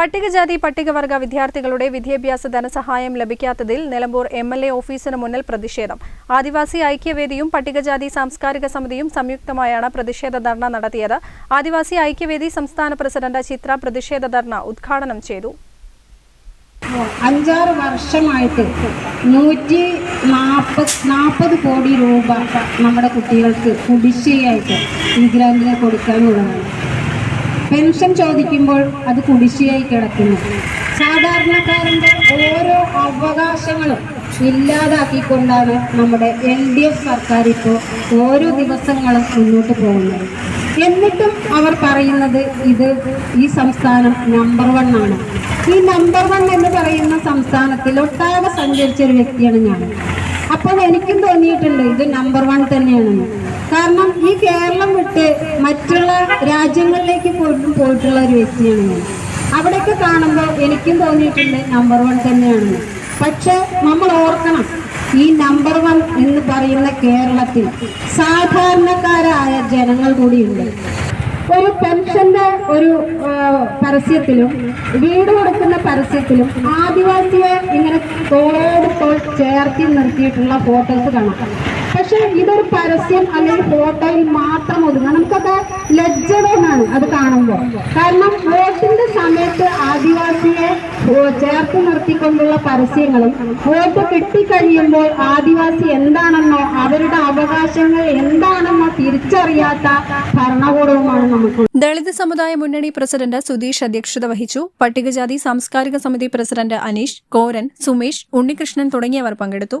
പട്ടികജാതി പട്ടികവർഗ വിദ്യാർത്ഥികളുടെ വിദ്യാഭ്യാസ ധനസഹായം ലഭിക്കാത്തതിൽ നിലമ്പൂർ എം എൽ എ ഓഫീസിന് മുന്നിൽ പ്രതിഷേധം. ആദിവാസി ഐക്യവേദിയും പട്ടികജാതി സാംസ്കാരിക സമിതിയും സംയുക്തമായാണ് പ്രതിഷേധ ധർണ നടത്തിയത്. ആദിവാസി ഐക്യവേദി സംസ്ഥാന പ്രസിഡന്റ് ചിത്ര പ്രതിഷേധ ധർണ ഉദ്ഘാടനം ചെയ്തു. അഞ്ചാറ് വർഷമായിട്ട് നൂറ്റി നാൽപ്പത് നാൽപ്പത് കോടി രൂപ നമ്മുടെ കുട്ടികൾക്ക് കുടിശ്ശികയായിട്ട് ഈ ഗ്രാൻഡിന് കൊടുക്കാനുള്ളതാണ് പെൻഷൻ ചോദിക്കുമ്പോൾ അത് കുടിശ്ശിയായി കിടക്കുന്നു. സാധാരണക്കാരന്റെ ഓരോ അവകാശങ്ങളും ഇല്ലാതാക്കിക്കൊണ്ടാണ് നമ്മുടെ എൽ ഡി എഫ് സർക്കാർ ഇപ്പോൾ ഓരോ ദിവസങ്ങളും മുന്നോട്ട് പോകുന്നത്. എന്നിട്ടും അവർ പറയുന്നത് ഇത് ഈ സംസ്ഥാനം നമ്പർ വൺ ആണ്. ഈ നമ്പർ വൺ എന്ന് പറയുന്ന സംസ്ഥാനത്തിൽ ഒട്ടാകെ സഞ്ചരിച്ച ഒരു വ്യക്തിയാണ് ഞാൻ. അപ്പോൾ എനിക്കും തോന്നിയിട്ടുണ്ട് ഇത് നമ്പർ വൺ തന്നെയാണെന്ന്. കാരണം ഈ കേരളം വിട്ട് മറ്റുള്ള രാജ്യങ്ങളിലേക്ക് പോയിട്ടും പോയിട്ടുള്ള ഒരു വ്യക്തിയാണ് ഞാൻ. അവിടെയൊക്കെ കാണുമ്പോൾ എനിക്കും തോന്നിയിട്ടുണ്ട് നമ്പർ വൺ തന്നെയാണ്. പക്ഷെ നമ്മൾ ഓർക്കണം ഈ നമ്പർ വൺ എന്ന് പറയുന്ന കേരളത്തിൽ സാധാരണക്കാരായ ജനങ്ങൾ കൂടിയുണ്ട്. ഒരു പെൻഷന്റെ ഒരു പരസ്യത്തിലും വീട് കൊടുക്കുന്ന പരസ്യത്തിലും ആദിവാസിയെ ഇങ്ങനെ തോളോട് തോൾ ചേർത്തി നിർത്തിയിട്ടുള്ള ഫോട്ടോസ് കാണാം. പക്ഷെ ഇതൊരു പരസ്യം അല്ലെങ്കിൽ ഫോട്ടോയിൽ മാത്രം ഒതുങ്ങുക നമുക്കൊക്കെ ലജ്ജ തോന്നാണ് അത് കാണുമ്പോൾ. കാരണം വോട്ടിന്റെ സമയത്ത് ആദിവാസിയെ ചേർത്ത് നിർത്തിക്കൊണ്ടുള്ള പരസ്യങ്ങളും വോട്ട് കിട്ടിക്കഴിയുമ്പോൾ ആദിവാസി എന്താണെന്നോ അവരുടെ അവകാശങ്ങൾ എന്താണെന്നോ തിരിച്ചറിയാത്ത ഭരണകൂടവുമാണ് നമുക്ക്. ദളിത് സമുദായ മുന്നണി പ്രസിഡന്റ് സുധീഷ് അധ്യക്ഷത വഹിച്ചു. പട്ടികജാതി സാംസ്കാരിക സമിതി പ്രസിഡന്റ് അനീഷ് കോരൻ സുമേഷ് ഉണ്ണികൃഷ്ണൻ തുടങ്ങിയവർ പങ്കെടുത്തു.